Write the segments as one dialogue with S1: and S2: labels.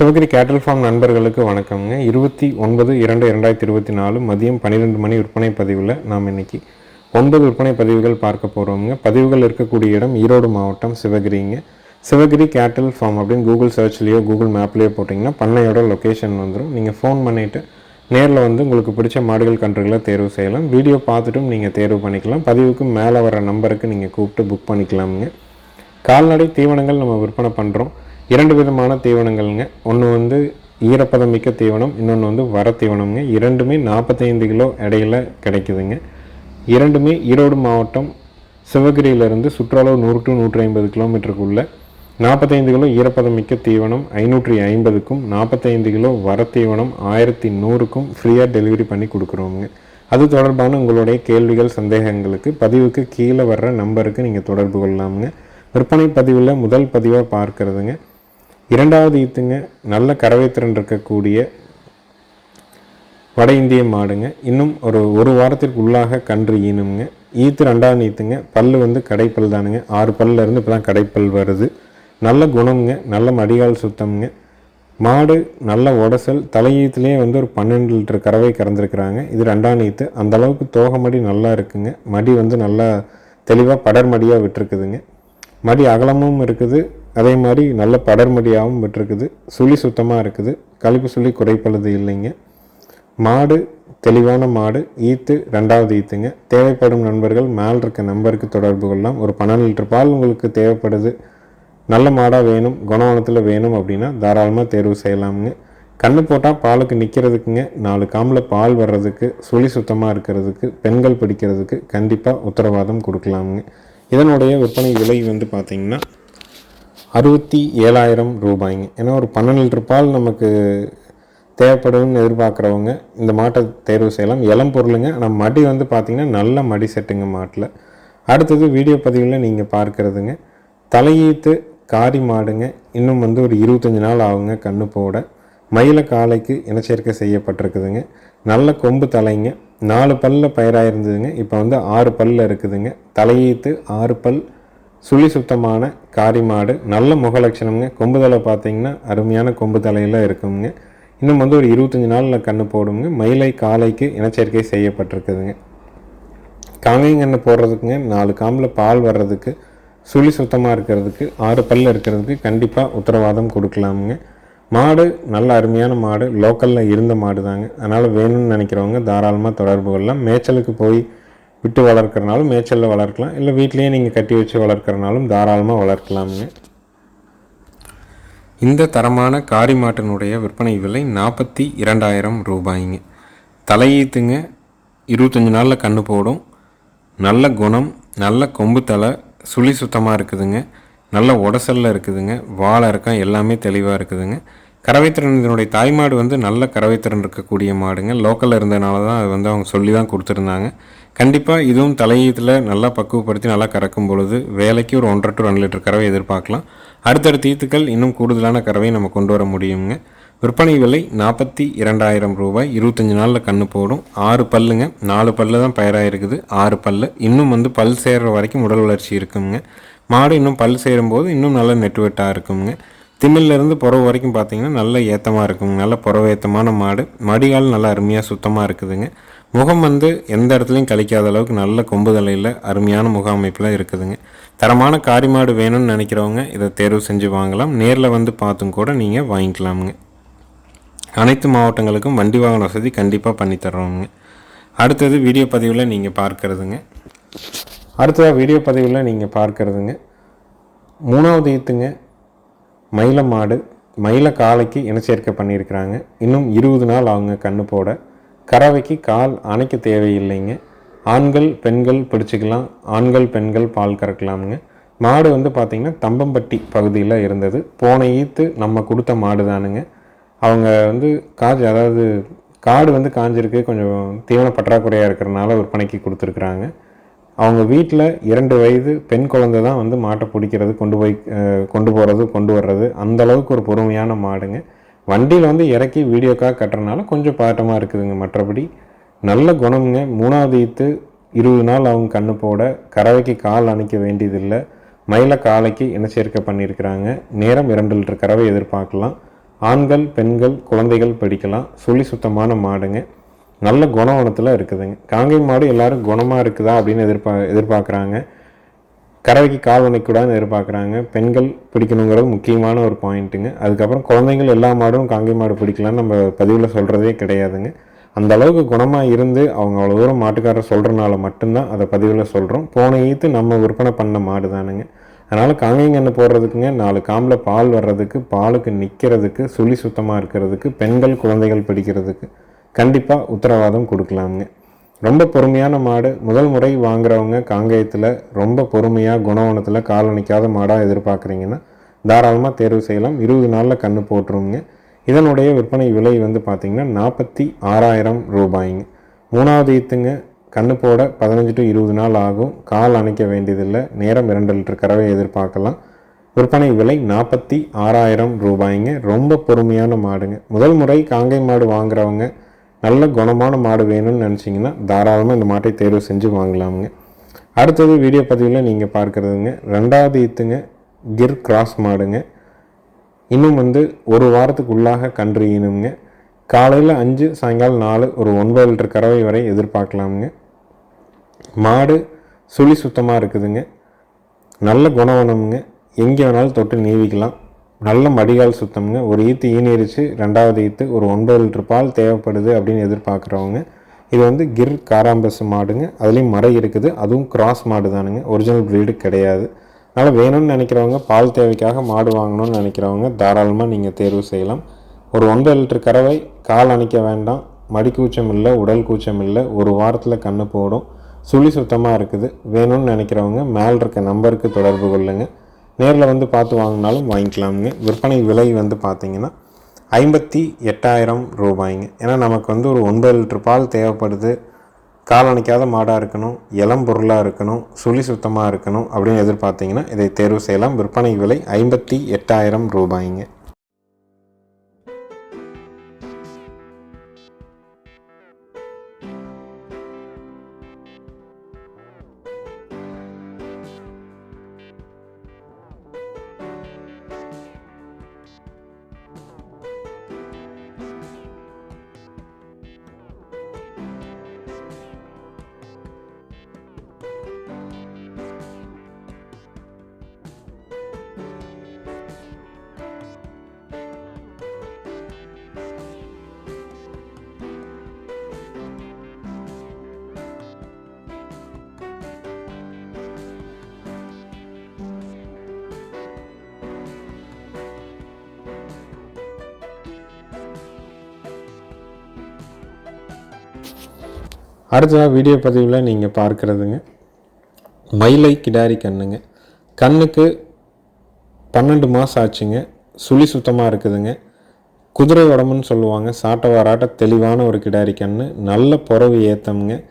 S1: சிவகிரி கேட்டல் ஃபார்ம் நண்பர்களுக்கு வணக்கம்ங்க. இருபத்தி ஒன்பது இரண்டு இரண்டாயிரத்தி இருபத்தி நாலு மதியம் பன்னிரெண்டு மணி விற்பனை பதிவில் நாம் இன்னைக்கு ஒன்பது விற்பனை பதிவுகள் பார்க்க போகிறோம்ங்க பதிவுகள் இருக்கக்கூடிய இடம் ஈரோடு மாவட்டம் சிவகிரிங்க. சிவகிரி கேட்டல் ஃபார்ம் அப்படின்னு கூகுள் சர்ச்லேயோ கூகுள் மேப்லேயோ போட்டிங்கன்னா பண்ணையோட லொக்கேஷன் வந்துடும் நீங்கள் ஃபோன் பண்ணிவிட்டு நேரில் வந்து உங்களுக்கு பிடிச்ச மாடுகள் கன்றுகளை தேர்வு செய்யலாம். வீடியோ பார்த்துட்டும் நீங்கள் தேர்வு பண்ணிக்கலாம். பதிவுக்கு மேலே வர நம்பருக்கு நீங்கள் கூப்பிட்டு புக் பண்ணிக்கலாமுங்க. கால்நடை தீவனங்கள் நம்ம விற்பனை பண்ணுறோம் இரண்டு விதமான தீவனங்கள்ங்க. ஒன்று வந்து ஈரப்பதம் மிக்க தீவனம் இன்னொன்று வந்து வர தீவனம்ங்க. இரண்டுமே நாற்பத்தைந்து கிலோ இடையில கிடைக்குதுங்க. இரண்டுமே ஈரோடு மாவட்டம் சிவகிரியிலிருந்து சுற்றளவு நூறு டு நூற்றி ஐம்பது கிலோமீட்டருக்குள்ள நாற்பத்தைந்து கிலோ ஈரப்பதம் மிக்க தீவனம் ஐநூற்றி ஐம்பதுக்கும் நாற்பத்தைந்து கிலோ வர தீவனம் ஆயிரத்தி நூறுக்கும் ஃப்ரீயாக டெலிவரி பண்ணி கொடுக்குறோங்க அது தொடர்பான உங்களுடைய கேள்விகள் சந்தேகங்களுக்கு பதிவுக்கு கீழே வர்ற நம்பருக்கு நீங்கள் தொடர்பு கொள்ளலாமுங்க. விற்பனை பதிவில் முதல் பதிவாக பார்க்கறதுங்க. இரண்டாவது ஈத்துங்க நல்ல கறவைத்திறன் இருக்கக்கூடிய வட இந்திய மாடுங்க. இன்னும் ஒரு ஒரு வாரத்திற்கு உள்ளாக கன்று ஈனுங்க. ஈத்து ரெண்டாவது ஈத்துங்க பல்லு வந்து கடைப்பல் தானுங்க. ஆறு பல்ல இருந்து இப்போ தான் கடைப்பல் வருது. நல்ல குணம்ங்க நல்ல மடிகால் சுத்தம்ங்க. மாடு நல்ல உடசல் தலையீத்துலேயே வந்து ஒரு பன்னெண்டு லிட்டர் கறவை கறந்துருக்குறாங்க. இது ரெண்டாம் நீத்து அந்த அளவுக்கு தோகை மடி நல்லா இருக்குங்க. மடி வந்து நல்லா தெளிவாக படர் மடியாக விட்டுருக்குதுங்க. மடி அகலமும் இருக்குது. அதே மாதிரி நல்ல படர்மடியாகவும் விட்டுருக்குது. சுழி சுத்தமாக இருக்குது. கழிப்பு சுழி குறைப்பழுது இல்லைங்க. மாடு தெளிவான மாடு ஈத்து ரெண்டாவது ஈத்துங்க. தேவைப்படும் நண்பர்கள் மேல் இருக்க நம்பருக்கு தொடர்பு கொள்ளலாம். ஒரு பன்னெண்டு லிட்டர் பால் உங்களுக்கு தேவைப்படுது. நல்ல மாடாக வேணும் குணவனத்தில் வேணும் அப்படின்னா தாராளமாக தேர்வு செய்யலாமுங்க. கண்ணு போட்டால் பாலுக்கு நிற்கிறதுக்குங்க நாலு காமில் பால் வர்றதுக்கு சுழி சுத்தமாக இருக்கிறதுக்கு பெண்கள் பிடிக்கிறதுக்கு கண்டிப்பாக உத்தரவாதம் கொடுக்கலாமுங்க. இதனுடைய விற்பனை விலை வந்து பார்த்திங்கன்னா அறுபத்தி ஏழாயிரம் ரூபாய்ங்க. ஏன்னா ஒரு பன்னெண்டு லிட்டர் பால் நமக்கு தேவைப்படும்னு எதிர்பார்க்குறவங்க இந்த மாட்டை தேர்வு செய்யலாம். இளம் பொருளுங்க. ஆனால் மடி வந்து பார்த்திங்கன்னா நல்ல மடி செட்டுங்க மாட்டில். அடுத்தது வீடியோ பதிவில் நீங்கள் பார்க்குறதுங்க. தலையீத்து காரி மாடுங்க. இன்னும் வந்து ஒரு இருபத்தஞ்சி நாள் ஆகுங்க கண்ணு போட. மயில காலைக்கு இனச்சேர்க்கை செய்யப்பட்டிருக்குதுங்க. நல்ல கொம்பு தலைங்க. நாலு பல்ல பயிராக இருந்ததுங்க. இப்போ வந்து ஆறு பல்லில் இருக்குதுங்க. தலையீத்து ஆறு பல் சுழி சுத்தமான காரி மாடு நல்ல முகலட்சணம்ங்க கொம்பு தலை பார்த்தீங்கன்னா அருமையான கொம்பு தலையில் இருக்குங்க. இன்னும் வந்து ஒரு இருபத்தஞ்சி நாளில் கண்ணு போடுங்க. மயிலை காலைக்கு இனச்சேர்க்கை செய்யப்பட்டிருக்குதுங்க. காங்கைங்கன்று போடுறதுக்குங்க நாலு காம்பில் பால் வர்றதுக்கு சுழி சுத்தமாக இருக்கிறதுக்கு ஆறு பல் இருக்கிறதுக்கு கண்டிப்பாக உத்தரவாதம் கொடுக்கலாமுங்க. மாடு நல்ல அருமையான மாடு லோக்கலில் இருந்த மாடு தாங்க அதனால் வேணும்னு நினைக்கிறவங்க தாராளமாக தொடர்பு கொள்ளலாம். மேய்ச்சலுக்கு போய் விட்டு வளர்க்குறனாலும் மேய்ச்சலில் வளர்க்கலாம். இல்லை வீட்லேயே நீங்கள் கட்டி வச்சு வளர்க்குறனாலும் தாராளமாக வளர்க்கலாமுங்க இந்த தரமான காரி மாட்டினுடைய விற்பனை விலை நாற்பத்தி இரண்டாயிரம் ரூபாய்ங்க. தலையீத்துங்க இருபத்தஞ்சி நாளில் கண்ணு போடும். நல்ல குணம் நல்ல கொம்பு தலை சுழி சுத்தமாக இருக்குதுங்க. நல்ல உடசலில் இருக்குதுங்க. வாழை இருக்கம் எல்லாமே தெளிவாக இருக்குதுங்க. கறவைத்திறன் இதனுடைய தாய்மாடு வந்து நல்ல கறவைத்திறன் இருக்கக்கூடிய மாடுங்க. லோக்கலில் இருந்ததுனால தான் அது வந்து அவங்க சொல்லி தான் கொடுத்துருந்தாங்க. கண்டிப்பாக இதுவும் தலையீத்தில் நல்லா பக்குவப்படுத்தி நல்லா கறக்கும் பொழுது வேலைக்கு ஒரு ஒன்றரை டு ரெண்டு லிட்டர் கறவை எதிர்பார்க்கலாம். அடுத்தடுத்த ஈத்துக்கள் இன்னும் கூடுதலான கறவையை நம்ம கொண்டு வர முடியுங்க. விற்பனை விலை நாற்பத்தி இரண்டாயிரம் ரூபாய். இருபத்தஞ்சி நாளில் கண்ணு போடும். ஆறு பல்லுங்க. நாலு பல்லு தான் பயிராக இருக்குது. ஆறு பல்லு. இன்னும் வந்து பல் சேர்கிற வரைக்கும் உடல் வளர்ச்சி இருக்குங்க. மாடு இன்னும் பல் சேரும்போது இன்னும் நல்ல நெட்டுவெட்டாக இருக்குங்க. திமிழ்லேருந்து புறவு வரைக்கும் பார்த்தீங்கன்னா நல்ல ஏத்தமாக இருக்குங்க நல்ல புறவேத்தமான மாடு. மடிகால் நல்லா அருமையாக சுத்தமாக இருக்குதுங்க. முகம் வந்து எந்த இடத்துலையும் கழிக்காத அளவுக்கு நல்ல கொம்பு தலையில் அருமையான முக அமைப்பில் இருக்குதுங்க. தரமான காரி மாடு வேணும்னு நினைக்கிறவங்க இதை தேர்வு செஞ்சு வாங்கலாம். நேரில் வந்து பார்த்தும் கூட நீங்கள் வாங்கிக்கலாமுங்க. அனைத்து மாவட்டங்களுக்கும் வண்டி வாகன வசதி கண்டிப்பாக பண்ணித்தர்றோங்க அடுத்தது வீடியோ பதிவில் நீங்கள் பார்க்கறதுங்க. அடுத்ததாக வீடியோ பதிவில் நீங்கள் பார்க்கறதுங்க. மூணாவது ஈத்துங்க மயில மாடு மயில காலைக்கு இனச்சேர்க்கை பண்ணியிருக்கிறாங்க. இன்னும் இருபது நாள் அவங்க கண்ணு போட. கறவைக்கு கால் அணைக்க தேவையில்லைங்க. ஆண்கள் பெண்கள் பிடிச்சிக்கலாம். ஆண்கள் பெண்கள் பால் கறக்கலாமுங்க. மாடு வந்து பார்த்திங்கன்னா தம்பம்பட்டி பகுதியில் இருந்தது. போன ஈத்து நம்ம கொடுத்த மாடு தானுங்க. அவங்க வந்து காஜ் அதாவது காடு வந்து காஞ்சிருக்கு. கொஞ்சம் தீவன பற்றாக்குறையாக இருக்கிறனால விற்பனைக்கு கொடுத்துருக்குறாங்க. அவங்க வீட்டில் இரண்டு வயது பெண் குழந்தை தான் வந்து மாட்டை பிடிக்கிறது கொண்டு போய் கொண்டு போகிறது கொண்டு வர்றது. அந்த அளவுக்கு ஒரு பொறுமையான மாடுங்க. வண்டியில் வந்து இறக்கி வீடியோக்காக கட்டுறனால கொஞ்சம் பாட்டமாக இருக்குதுங்க மற்றபடி. நல்ல குணம்ங்க. மூணாவது ஈத்து இருபது நாள் அவங்க கண்ணு போட கறவைக்கு கால் அணைக்க வேண்டியதில்லை. மயில காலைக்கு இனச்சேர்க்கை பண்ணியிருக்கிறாங்க. நேரம் இரண்டு லிட்டர் கறவை எதிர்பார்க்கலாம். ஆண்கள் பெண்கள் குழந்தைகள் படிக்கலாம். சுழி சுத்தமான மாடுங்க. நல்ல குணவனத்தில் இருக்குதுங்க காங்கை மாடு எல்லாரும் குணமாக இருக்குதா அப்படின்னு எதிர்பா எதிர்பார்க்குறாங்க. கறவைக்கு கால் வணிக்கூடாதுன்னு எதிர்பார்க்குறாங்க. பெண்கள் பிடிக்கணுங்கிறது முக்கியமான ஒரு பாயிண்ட்டுங்க. அதுக்கப்புறம் குழந்தைங்கள் எல்லா மாடும் காங்கை மாடு பிடிக்கலாம்னு நம்ம பதிவில் சொல்கிறதே கிடையாதுங்க. அந்த அளவுக்கு குணமாக இருந்து அவங்க அவ்வளோ தூரம் மாட்டுக்காரர் சொல்கிறனால மட்டும்தான் அதை பதிவில் சொல்கிறோம் போன ஈத்து நம்ம விற்பனை பண்ண மாடு தானுங்க அதனால் காங்கைங்கன்னு போடுறதுக்குங்க நாலு காம்பில் பால் வர்றதுக்கு பாலுக்கு நிற்கிறதுக்கு சுழி சுத்தமாக இருக்கிறதுக்கு பெண்கள் குழந்தைகள் பிடிக்கிறதுக்கு கண்டிப்பாக உத்தரவாதம் கொடுக்கலாமுங்க. ரொம்ப பொறுமையான மாடு. முதல் முறை வாங்குறவங்க காங்கேயத்தில் ரொம்ப பொறுமையாக குணவனத்தில் கால் நிற்காத மாடாக எதிர்பார்க்குறீங்கன்னா தாராளமாக தேர்வு செய்யலாம். இருபது நாளில் கன்று போட்டுருவோங்க இதனுடைய விற்பனை விலை வந்து பார்த்திங்கன்னா நாற்பத்தி ஆறாயிரம் ரூபாய்ங்க. மூணாவது ஈத்துங்க. கண்ணு போட பதினஞ்சு டு இருபது நாள் ஆகும். கால் அணைக்க வேண்டியதில்லை. நேரம் இரண்டு லிட்டர் கறவை எதிர்பார்க்கலாம். விற்பனை விலை நாற்பத்தி ஆறாயிரம் ரூபாய்ங்க. ரொம்ப பொறுமையான மாடுங்க. முதல் முறை காங்கை மாடு வாங்குறவங்க நல்ல குணமான மாடு வேணும்னு நினச்சிங்கன்னா தாராளமாக இந்த மாட்டை தேர்வு செஞ்சு வாங்கலாமுங்க. அடுத்தது வீடியோ பதிவில் நீங்கள் பார்க்குறதுங்க. ரெண்டாவது ஈத்துங்க கிர் கிராஸ் மாடுங்க. இன்னும் வந்து ஒரு வாரத்துக்கு உள்ளாக கன்று ஈனுங்க. காலையில் அஞ்சு சாயங்காலம் நாலு ஒரு ஒன்பது லிட்டர் கறவை வரை எதிர்பார்க்கலாமுங்க. மாடு சுழி சுத்தமாக இருக்குதுங்க. நல்ல குணவனமுங்க எங்கே வேணாலும் தொட்டு நீவிக்கலாம். நல்ல மடிகால் சுத்தம்ங்க ஒரு ஈத்து ஈனிரிச்சு ரெண்டாவது ஈத்து ஒரு ஒன்பது லிட்டர் பால் தேவைப்படுது அப்படின்னு எதிர்பார்க்குறவங்க இது வந்து கிர் காராம்பஸ் மாடுங்க. அதுலேயும் மறை இருக்குது. அதுவும் கிராஸ் மாடு தானுங்க ஒரிஜினல் ப்ரீடு கிடையாது. அதனால் வேணும்னு நினைக்கிறவங்க பால் தேவைக்காக மாடு வாங்கணும்னு நினைக்கிறவங்க தாராளமாக நீங்கள் தேர்வு செய்யலாம். ஒரு ஒன்பது லிட்டர் கறவை கால் அணைக்க வேண்டாம். மடி கூச்சம் இல்லை உடல் கூச்சம் இல்லை ஒரு வாரத்தில் கண்ணு போடும். சுழி சுத்தமாக இருக்குது. வேணும்னு நினைக்கிறவங்க மேல் இருக்க நம்பருக்கு தொடர்பு கொள்ளுங்கள் நேரில் வந்து பார்த்து வாங்கினாலும் வாங்கிக்கலாமுங்க. விற்பனை விலை வந்து பார்த்தீங்கன்னா ஐம்பத்தி எட்டாயிரம் ரூபாய்ங்க. ஏன்னா நமக்கு வந்து ஒரு ஒன்பது லிட்டர் பால் தேவைப்படுது. கால் அணைக்காத மாடாக இருக்கணும். இளம் பொருளாக இருக்கணும். சுழி சுத்தமாக இருக்கணும் அப்படின்னு எதிர்பார்த்தீங்கன்னா இதை தேர்வு செய்யலாம். விற்பனை விலை ஐம்பத்தி எட்டாயிரம் ரூபாய்ங்க. அடுத்ததாக வீடியோ பதிவில் நீங்கள் பார்க்குறதுங்க. மயிலை கிடாரி கண்ணுங்க. கண்ணுக்கு பன்னெண்டு மாதம் ஆச்சுங்க. சுழி சுத்தமாக இருக்குதுங்க. குதிரை உடம்புன்னு சொல்லுவாங்க. சாட்டை வாராட்ட தெளிவான ஒரு கிடாரி கண்ணு. நல்ல புறவு ஏத்தம்ங்க.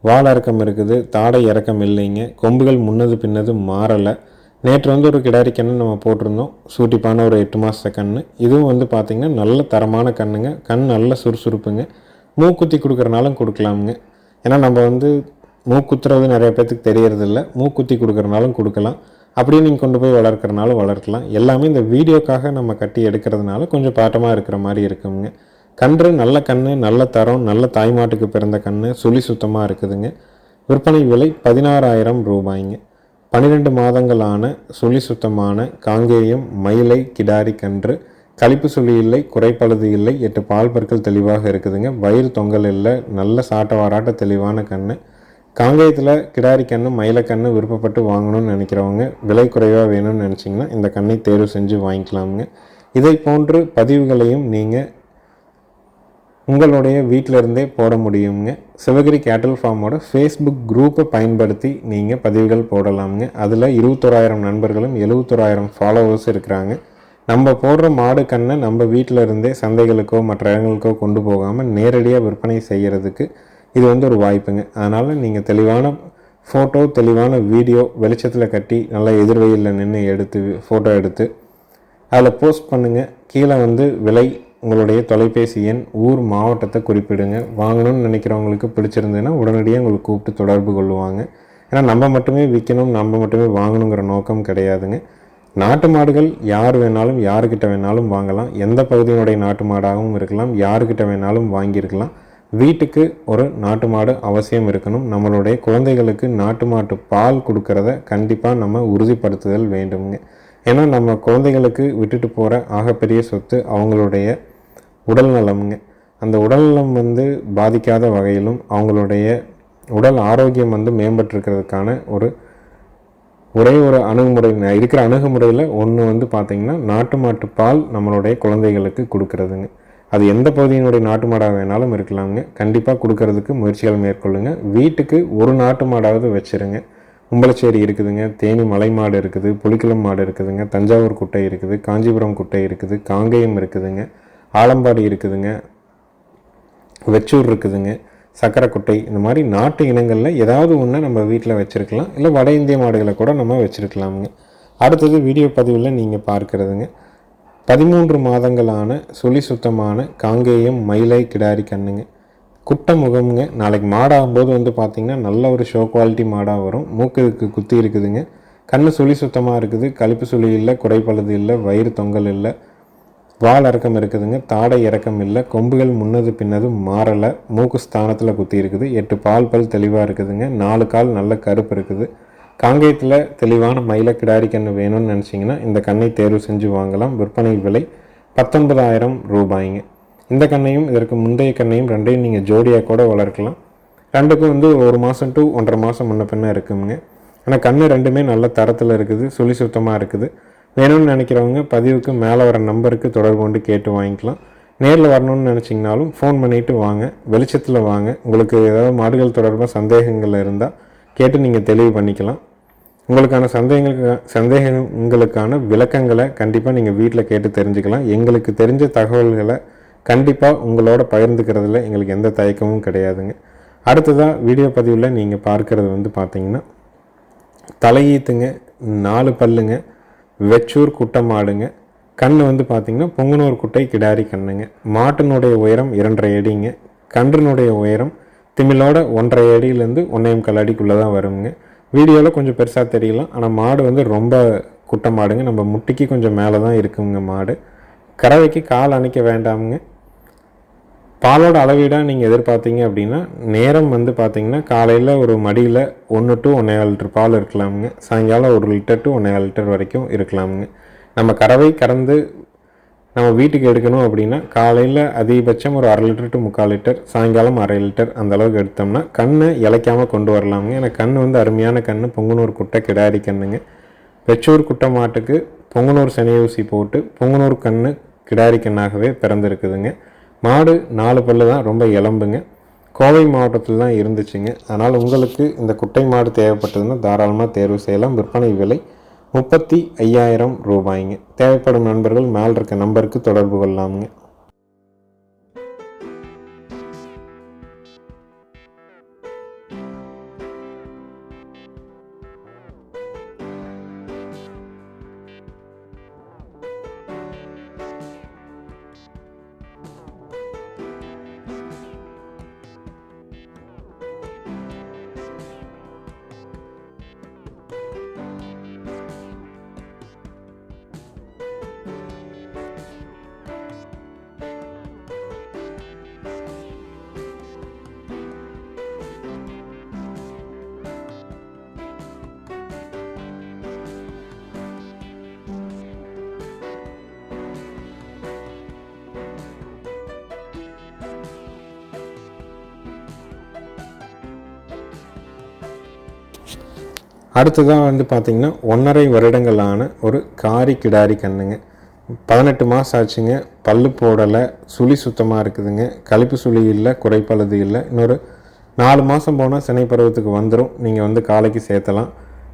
S1: வால் இறக்கம் இருக்குது. தாடை இறக்கம் இல்லைங்க. கொம்புகள் முன்னது பின்னது மாறலை. நேற்று வந்து ஒரு கிடாரி கண்ணு நம்ம போட்டிருந்தோம். சூட்டிப்பான ஒரு எட்டு மாத கண்ணு. இதுவும் வந்து பார்த்திங்கன்னா நல்ல தரமான கண்ணுங்க. கண் நல்ல சுறுசுறுப்புங்க. மூக்குத்தி கொடுக்குறனாலும் கொடுக்கலாமுங்க. ஏன்னா நம்ம வந்து மூக்குத்துறது நிறைய பேர்த்துக்கு தெரியறதில்ல. மூக்குத்தி கொடுக்குறனாலும் கொடுக்கலாம். அப்படியே நீங்கள் கொண்டு போய் வளர்க்குறனாலும் வளர்க்கலாம். எல்லாமே இந்த வீடியோக்காக நம்ம கட்டி எடுக்கிறதுனால கொஞ்சம் பாட்டமாக இருக்கிற மாதிரி இருக்குங்க. கன்று நல்ல கன்று நல்ல தரம் நல்ல தாய்மாட்டுக்கு பிறந்த கன்று சுழி சுத்தமாக இருக்குதுங்க. விற்பனை விலை பதினாறாயிரம் ரூபாய்ங்க. பன்னிரெண்டு மாதங்களான சுழி சுத்தமான காங்கேயம் மயிலை கிடாரி கன்று கழிப்பு சுழி இல்லை குறைப்பழுது இல்லை எட்டு பால் பற்கள் தெளிவாக இருக்குதுங்க. வயிறு தொங்கல் இல்லை நல்ல சாட்ட வாராட்ட தெளிவான கன்று காங்கேயத்தில் கிடாரி கன்று மயிலக்கன்று விருப்பப்பட்டு வாங்கணும்னு நினைக்கிறவங்க விலை குறைவாக வேணும்னு நினச்சிங்கன்னா இந்த கண்ணை தேர்வு செஞ்சு வாங்கிக்கலாமுங்க. இதை போன்று பதிவுகளையும் நீங்கள் உங்களுடைய வீட்டில் இருந்தே போட முடியுங்க சிவகிரி கேட்டல் ஃபார்மோட ஃபேஸ்புக் குரூப்பை பயன்படுத்தி நீங்கள் பதிவுகள் போடலாமுங்க. அதில் இருபத்தோராயிரம் நண்பர்களும் எழுபத்தோராயிரம் ஃபாலோவர்ஸ் இருக்கிறாங்க. நம்ம போடுற மாடு கண்ணை நம்ம வீட்டில் இருந்தே சந்தைகளுக்கோ மற்ற இடங்களுக்கோ கொண்டு போகாமல் நேரடியாக விற்பனை செய்கிறதுக்கு இது வந்து ஒரு வாய்ப்புங்க. அதனால் நீங்கள் தெளிவான ஃபோட்டோ தெளிவான வீடியோ வெளிச்சத்தில் கட்டி நல்லா எதிர்வெயிலில் நின்று எடுத்து ஃபோட்டோ எடுத்து அதில் போஸ்ட் பண்ணுங்கள் கீழே வந்து விலை உங்களுடைய தொலைபேசி எண் ஊர் மாவட்டத்தை குறிப்பிடுங்க. வாங்கணும்னு நினைக்கிறவங்களுக்கு பிடிச்சிருந்ததுன்னா உடனடியாக உங்களுக்கு கூப்பிட்டு தொடர்பு கொள்ளுவாங்க. ஏன்னா நம்ம மட்டுமே விற்கணும் நம்ம மட்டுமே வாங்கணுங்கிற நோக்கம் கிடையாதுங்க. நாட்டு மாடுகள் யார் வேணாலும் யாருக்கிட்ட வேணாலும் வாங்கலாம். எந்த பகுதியினுடைய நாட்டு மாடாகவும் இருக்கலாம் யாருக்கிட்ட வேணாலும் வாங்கியிருக்கலாம். வீட்டுக்கு ஒரு நாட்டு மாடு அவசியம் இருக்கணும். நம்மளுடைய குழந்தைகளுக்கு நாட்டு மாட்டு பால் கொடுக்கறத கண்டிப்பாக நம்ம உறுதிப்படுத்துதல் வேண்டுங்க ஏன்னா நம்ம குழந்தைகளுக்கு விட்டுட்டு போகிற ஆகப்பெரிய சொத்து அவங்களுடைய உடல் நலம்ங்க. அந்த உடல்நலம் வந்து பாதிக்காத வகையிலும் அவங்களுடைய உடல் ஆரோக்கியம் வந்து மேம்பட்டிருக்கிறதுக்கான ஒரு ஒரே ஒரு அணுகுமுறை இருக்கிற அணுகுமுறையில் ஒன்று வந்து பார்த்திங்கன்னா நாட்டு மாட்டு பால் நம்மளுடைய குழந்தைகளுக்கு கொடுக்கறதுங்க. அது எந்த பகுதியினுடைய நாட்டு மாடாக வேணாலும் இருக்கலாமுங்க. கண்டிப்பாக கொடுக்கறதுக்கு முயற்சிகள் மேற்கொள்ளுங்க. வீட்டுக்கு ஒரு நாட்டு மாடாவது வச்சிருங்க. கும்பலச்சேரி இருக்குதுங்க தேனி மலை மாடு இருக்குது புலிக்குளம் மாடு இருக்குதுங்க தஞ்சாவூர் குட்டை இருக்குது காஞ்சிபுரம் குட்டை இருக்குது காங்கேயம் இருக்குதுங்க ஆலம்பாடி இருக்குதுங்க வெச்சூர் இருக்குதுங்க. சக்கரைக்குட்டை இந்த மாதிரி நாட்டு இனங்களில் ஏதாவது ஒன்று நம்ம வீட்டில் வச்சுருக்கலாம். இல்லை வட இந்திய மாடுகளை கூட நம்ம வச்சுருக்கலாமுங்க. அடுத்தது வீடியோ பதிவில் நீங்கள் பார்க்குறதுங்க. பதிமூன்று மாதங்களான சுழி சுத்தமான காங்கேயம் மயிலை கிடாரி கண்ணுங்க. குட்டை முகமுங்க. நாளைக்கு மாடாகும்போது வந்து பார்த்திங்கன்னா நல்ல ஒரு ஷோ குவாலிட்டி மாடாக வரும். மூக்குக்கு குத்தி இருக்குதுங்க. கண் சுழி சுத்தமாக இருக்குது. கழிப்பு சுழி இல்லை குறைப்பழுது இல்லை வயிறு தொங்கல் இல்லை. வால் இறக்கம் இருக்குதுங்க தாடை இறக்கம் இல்லை கொம்புகள் முன்னது பின்னது மாறலை மூக்கு ஸ்தானத்தில் குத்தி இருக்குது எட்டு பால் பல் தெளிவாக இருக்குதுங்க நாலு கால் நல்ல கருப்பு இருக்குது. காங்கேயத்தில் தெளிவான மயில கிடாரி கன்று வேணும்னு நினச்சிங்கன்னா இந்த கண்ணை தேர்வு செஞ்சு வாங்கலாம். விற்பனை விலை பத்தொன்பதாயிரம் ரூபாய்ங்க. இந்த கண்ணையும் இதற்கு முந்தைய கண்ணையும் ரெண்டையும் நீங்கள் ஜோடியாக கூட வளர்க்கலாம். ரெண்டுக்கும் வந்து ஒரு மாதம் டு ஒன்றரை மாதம் முன்ன பின்ன இருக்குங்க. ஆனால் கன்று ரெண்டுமே நல்ல தரத்தில் இருக்குது சுழி சுத்தமாக இருக்குது. வேணும்னு நினைக்கிறவங்க பதிவுக்கு மேலே வர நம்பருக்கு தொடர்பு கொண்டு கேட்டு வாங்கிக்கலாம். நேரில் வரணும்னு நினச்சிங்கனாலும் ஃபோன் பண்ணிவிட்டு வாங்க. வெளிச்சத்தில் வாங்க. உங்களுக்கு ஏதாவது மாடுகள் தொடர்பாக சந்தேகங்கள் இருந்தால் கேட்டு நீங்கள் தெளிவு பண்ணிக்கலாம். உங்களுக்கான சந்தேகங்களுக்கு சந்தேகங்களுக்கான விளக்கங்களை கண்டிப்பாக நீங்கள் வீட்டில் கேட்டு தெரிஞ்சுக்கலாம். எங்களுக்கு தெரிஞ்ச தகவல்களை கண்டிப்பாக உங்களோட பகிர்ந்துக்கிறதுல எங்களுக்கு எந்த தயக்கமும் கிடையாதுங்க. அடுத்ததாக வீடியோ பதிவில் நீங்கள் பார்க்குறது வந்து பார்த்தீங்கன்னா தலையீத்துங்க நாலு பல்லுங்க வெச்சூர் குட்டை மாடுங்க கண் வந்து பார்த்திங்கன்னா பொங்கனூர் குட்டை கிடாரி கண்ணுங்க. மாட்டினுடைய உயரம் இரண்டரை அடிங்க. கன்றினுடைய உயரம் திமிழோட ஒன்றரை அடியிலேருந்து ஒன்றையும் கால் அடிக்குள்ளே தான் வருங்க. வீடியோவில் கொஞ்சம் பெருசாக தெரியலாம். ஆனால் மாடு வந்து ரொம்ப குட்டை மாடுங்க நம்ம முட்டிக்கு கொஞ்சம் மேலே தான் இருக்குங்க மாடு. கறவைக்கு கால் அணைக்க வேண்டாமுங்க. பாலோட அளவீடாக நீங்கள் எதிர்பார்த்தீங்க அப்படின்னா நேரம் வந்து பார்த்தீங்கன்னா காலையில் ஒரு மடியில் ஒன்று டு ஒன்றே லிட்டர் பால் இருக்கலாமுங்க. சாயங்காலம் ஒரு லிட்டர் டு ஒன்றே லிட்டர் வரைக்கும் இருக்கலாமுங்க. நம்ம கறவை கறந்து நம்ம வீட்டுக்கு எடுக்கணும் அப்படின்னா காலையில் அதிகபட்சம் ஒரு அரை லிட்டர் டு முக்கால் லிட்டர் சாயங்காலம் அரை லிட்டர் அந்த அளவுக்கு எடுத்தோம்னா கண்ணை இளைக்காமல் கொண்டு வரலாமுங்க. ஏன்னா கண் வந்து அருமையான கண் பொங்குனூர் குட்டை கிடாரி கண்ணுங்க. பெற்றோர் குட்டை மாட்டுக்கு பொங்கனூர் சனியூசி ஊசி போட்டு பொங்குனூர் கண்ணு கிடாரி கண்ணாகவே பிறந்திருக்குதுங்க. மாடு நாலு பல்லு தான் ரொம்ப இளம்புங்க. கோவை மாவட்டத்தில் தான் இருந்துச்சுங்க. அதனால் உங்களுக்கு இந்த குட்டை மாடு தேவைப்பட்டதுன்னா தாராளமாக தேர்வு செய்யலாம். விற்பனை விலை முப்பத்தி ஐயாயிரம் ரூபாய்ங்க. தேவைப்படும் நண்பர்கள் மேல் இருக்க நம்பருக்கு தொடர்பு கொள்ளலாமுங்க. அடுத்ததாக வந்து பார்த்திங்கன்னா ஒன்றரை வருடங்களான ஒரு காரி கிடாரி கண்ணுங்க. பதினெட்டு மாதம் ஆச்சுங்க. பல்லு போடலை சுழி சுத்தமாக இருக்குதுங்க. கழிப்பு சுழி இல்லை குறைப்பழுது இல்லை. இன்னொரு நாலு மாதம் போனால் சினை பருவத்துக்கு வந்துடும் நீங்கள் வந்து காலைக்கு சேர்த்தலாம்.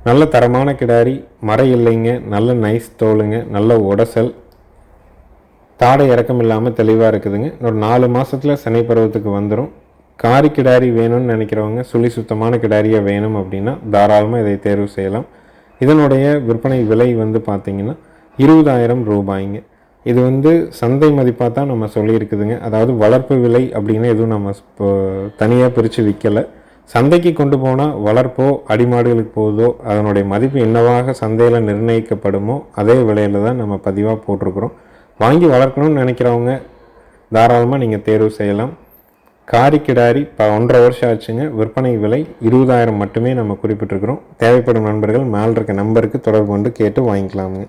S1: நல்ல தரமான கிடாரி மறை இல்லைங்க. நல்ல நைஸ் தோலுங்க. நல்ல உடசல். தாடை இறக்கம் இல்லாமல் தெளிவாக இருக்குதுங்க. இன்னொரு நாலு மாதத்தில் சினை பருவத்துக்கு வந்துடும் காரி கிடாரி வேணும்னு நினைக்கிறவங்க சுழி சுத்தமான கிடாரியாக வேணும் அப்படின்னா தாராளமாக இதை தேர்வு செய்யலாம். இதனுடைய விற்பனை விலை வந்து பார்த்திங்கன்னா இருபதாயிரம் ரூபாய்ங்க. இது வந்து சந்தை மதிப்பாக தான் நம்ம சொல்லியிருக்குதுங்க. அதாவது வளர்ப்பு விலை அப்படின்னு எதுவும் நம்ம இப்போ தனியாக பிரித்து விற்கலை சந்தைக்கு கொண்டு போனால் வளர்ப்போ அடிமாடுகளுக்கு போகுதோ அதனுடைய மதிப்பு என்னவாக சந்தையில் நிர்ணயிக்கப்படுமோ அதே விலையில் தான் நம்ம பதிவாக போட்டிருக்கிறோம். வாங்கி வளர்க்கணும்னு நினைக்கிறவங்க தாராளமாக நீங்கள் தேர்வு செய்யலாம். காரி கிடாரி இப்போ ஒன்றரை வருஷம் ஆச்சுங்க. விற்பனை விலை இருபதாயிரம் மட்டுமே நம்ம குறிப்பிட்டிருக்கிறோம். தேவைப்படும் நண்பர்கள் மேல் இருக்க நம்பருக்கு தொடர்பு கொண்டு கேட்டு வாங்கிக்கலாமுங்க.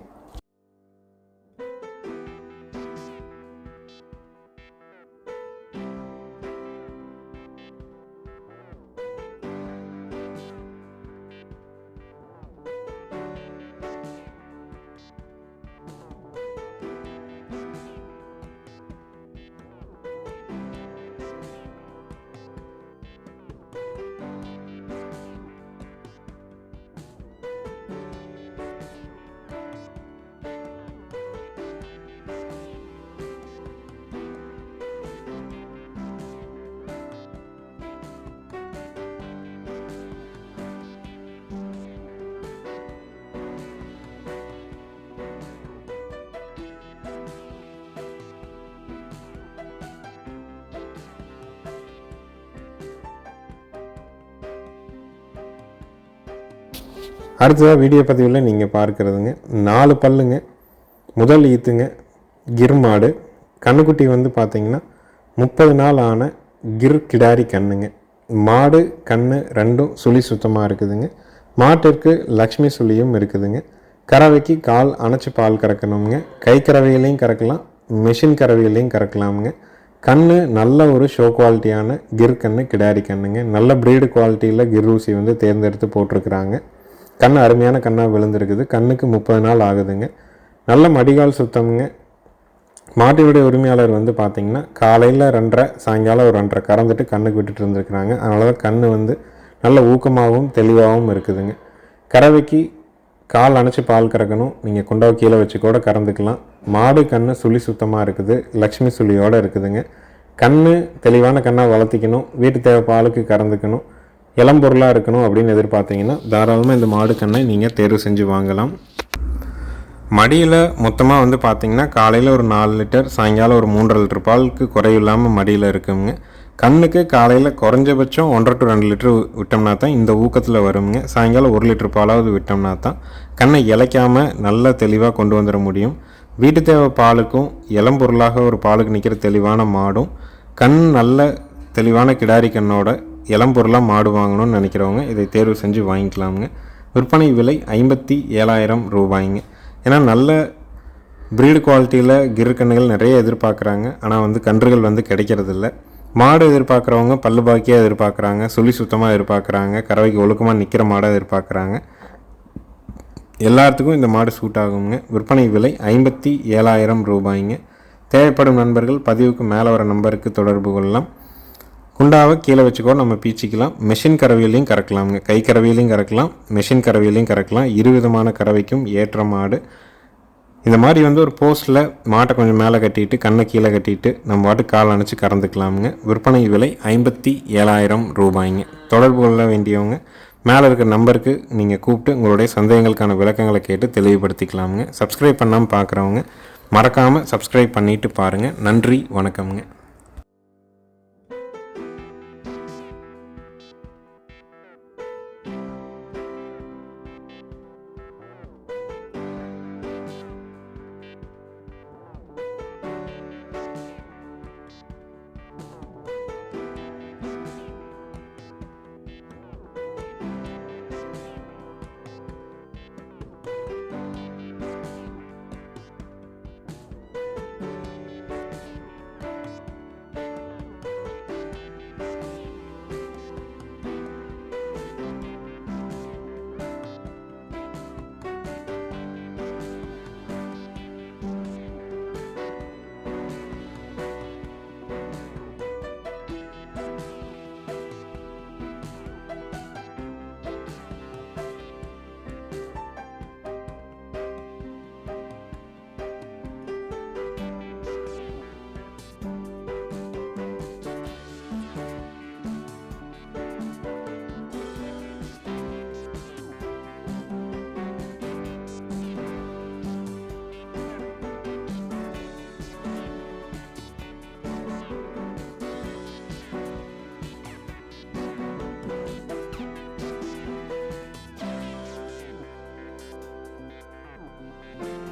S1: அடுத்ததாக வீடியோ பதிவில் நீங்கள் பார்க்குறதுங்க. நாலு பல்லுங்க முதல் ஈத்துங்க கிர் மாடு கண்ணுக்குட்டி வந்து பார்த்திங்கன்னா முப்பது நாள் ஆன கிர் கிடாரி கண்ணுங்க. மாடு கண்ணு ரெண்டும் சுழி சுத்தமாக இருக்குதுங்க. மாட்டிற்கு லக்ஷ்மி சுழியும் இருக்குதுங்க. கறவைக்கு கால் அணைச்சி பால் கறக்கணுங்க கை கறவையிலையும் கறக்கலாம் மிஷின் கறவையிலையும் கறக்கலாமுங்க. கண்ணு நல்ல ஒரு ஷோ குவாலிட்டியான கிர் கண்ணு கிடாரி கண்ணுங்க. நல்ல ப்ரீடு குவாலிட்டியில் கிர் ஊசி வந்து தேர்ந்தெடுத்து போட்டிருக்கிறாங்க. கண் அருமையான கண்ணாக விழுந்திருக்குது. கண்ணுக்கு முப்பது நாள் ஆகுதுங்க. நல்ல மடிகால் சுத்தமுங்க. மாட்டினுடைய உரிமையாளர் வந்து பார்த்திங்கன்னா காலையில் ரெண்டரை சாயங்காலம் ஒரு ரெண்டரை கறந்துட்டு கண்ணுக்கு விட்டுட்டு இருந்துருக்குறாங்க. அதனால தான் கண் வந்து நல்ல ஊக்கமாகவும் தெளிவாகவும் இருக்குதுங்க. கறவைக்கு கால் அணைச்சி பால் கறக்கணும். நீங்கள் குண்டாவை கீழே வச்சு கூட கறந்துக்கலாம். மாடு கண் சுழி சுத்தமாக இருக்குது. லக்ஷ்மி சுழியோடு இருக்குதுங்க. கண் தெளிவான கண்ணாக வளர்த்திக்கணும். வீட்டு தேவை பாலுக்கு கறந்துக்கணும். இளம்பொருளாக இருக்கணும் அப்படின்னு எதிர்பார்த்தீங்கன்னா தாராளமாக இந்த மாடு கண்ணை நீங்கள் தேர்வு செஞ்சு வாங்கலாம். மடியில் மொத்தமாக வந்து பார்த்தீங்கன்னா காலையில் ஒரு நாலு லிட்டர் சாயங்காலம் ஒரு மூன்றரை லிட்டர் பாலுக்கு குறையில்லாமல் மடியில் இருக்குங்க. கண்ணுக்கு காலையில் குறைஞ்சபட்சம் ஒன்றரை டு ரெண்டு லிட்டர் விட்டோம்னா தான் இந்த ஊக்கத்தில் வருங்க. சாயங்காலம் ஒரு லிட்டர் பாலாவது விட்டோம்னா தான் கண்ணை இலைக்காமல் நல்ல தெளிவாக கொண்டு வந்துட முடியும். வீட்டு தேவை பாலுக்கும் இளம்பொருளாக ஒரு பாலுக்கு நிற்கிற தெளிவான மாடும் கண் நல்ல தெளிவான கிடாரி கண்ணோட இளம்பொருளாக மாடு வாங்கணும்னு நினைக்கிறவங்க இதை தேர்வு செஞ்சு வாங்கிக்கலாமுங்க. விற்பனை விலை ஐம்பத்தி ஏழாயிரம் ரூபாய்ங்க. ஏன்னா நல்ல ப்ரீடு குவாலிட்டியில் கிரு கன்றுகள் நிறைய எதிர்பார்க்குறாங்க. ஆனால் வந்து கன்றுகள் வந்து கிடைக்கிறதில்ல. மாடு எதிர்பார்க்குறவங்க பல்லு பாக்கியாக எதிர்பார்க்குறாங்க. சுழி சுத்தமாக எதிர்பார்க்குறாங்க. கறவைக்கு ஒழுக்கமாக நிற்கிற மாடாக எதிர்பார்க்குறாங்க. எல்லாத்துக்கும் இந்த மாடு சூட் ஆகுங்க. விற்பனை விலை ஐம்பத்தி ஏழாயிரம் ரூபாய்ங்க. தேவைப்படும் நண்பர்கள் பதிவுக்கு மேலே வர நம்பருக்கு தொடர்பு கொள்ளலாம். குண்டாவை கீழே வச்சுக்கோ நம்ம பீச்சிக்கலாம். மெஷின் கறவையிலையும் கறக்கலாமுங்க. கை கறவையிலையும் கறக்கலாம் மெஷின் கறவையிலையும் கறக்கலாம். இரு விதமான கறவைக்கும் ஏற்ற மாடு. இந்த மாதிரி வந்து ஒரு போஸ்ட்டில் மாட்டை கொஞ்சம் மேலே கட்டிட்டு கண்ணை கீழே கட்டிட்டு நம்ம பாட்டு கால் அணைச்சி கறந்துக்கலாமுங்க. விற்பனை விலை ஐம்பத்தி ஏழாயிரம் ரூபாய்ங்க. தொடர்பு கொள்ள வேண்டியவங்க மேலே இருக்கிற நம்பருக்கு நீங்கள் கூப்பிட்டு உங்களுடைய சந்தேகங்களுக்கான விளக்கங்களை கேட்டு தெளிவுபடுத்திக்கலாமுங்க. சப்ஸ்கிரைப் பண்ணாமல் பார்க்குறவங்க மறக்காமல் சப்ஸ்கிரைப் பண்ணிவிட்டு பாருங்கள் நன்றி வணக்கம்ங்க. thank you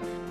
S1: thank you